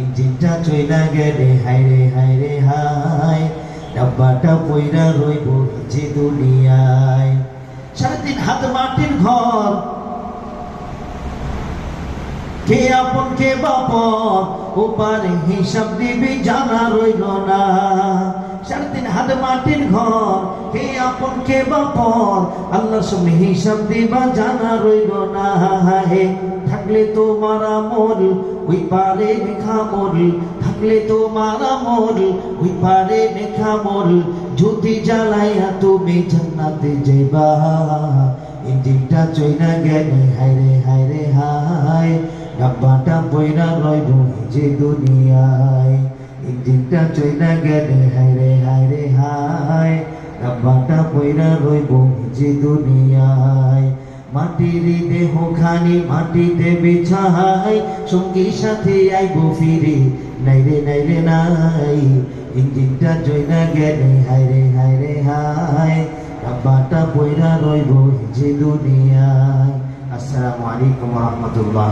ইঞ্জিনটা চইলা গেলে হাইরে হাইরে হাই ডাব্বাটা পইরা রইব যে দুনিয়ায়। সারাদিন হাত মাটির ঘর। কে আপন, কে বাপন, ওপারে হিসাব দিবি, জানা রইল না। সারাদিন হাত মাটির ঘর। কে আপন, কে বাপন আল্লাহ সামনে হিসাব দিবা, জানা রইল না। হে থাকলে তোমার আমল, ওই পারে মেখা মল। থাকলে তোমার আমল, ওই পারে মেখা মল। যদি জ্বালাইয়া তুমি জান্নাতে যাইবা। ইঞ্জিনটা চইনা গেলে, হায়রে হায়রে, হায়। ডাব্বাটা বইরা রইব যে দুনিয়ায়। ইঞ্জিনটা চইনা গেলে, হায়রে হায়রে, হায়। ডাব্বাটা বইরা রইব যে দুনিয়ায়। মাটির দেহ খানি মাটিতে বিছাই, সঙ্গী সাথে আইব ফিরে। নাইরে নাইরে নাই ইঞ্জিনটা জয়না গেলে হায়রে হায়রে হায় রাব্বাটা বইরা রইব যে দুনিয়ায়। আসসালামু আলাইকুম রহমতুল্লাহ।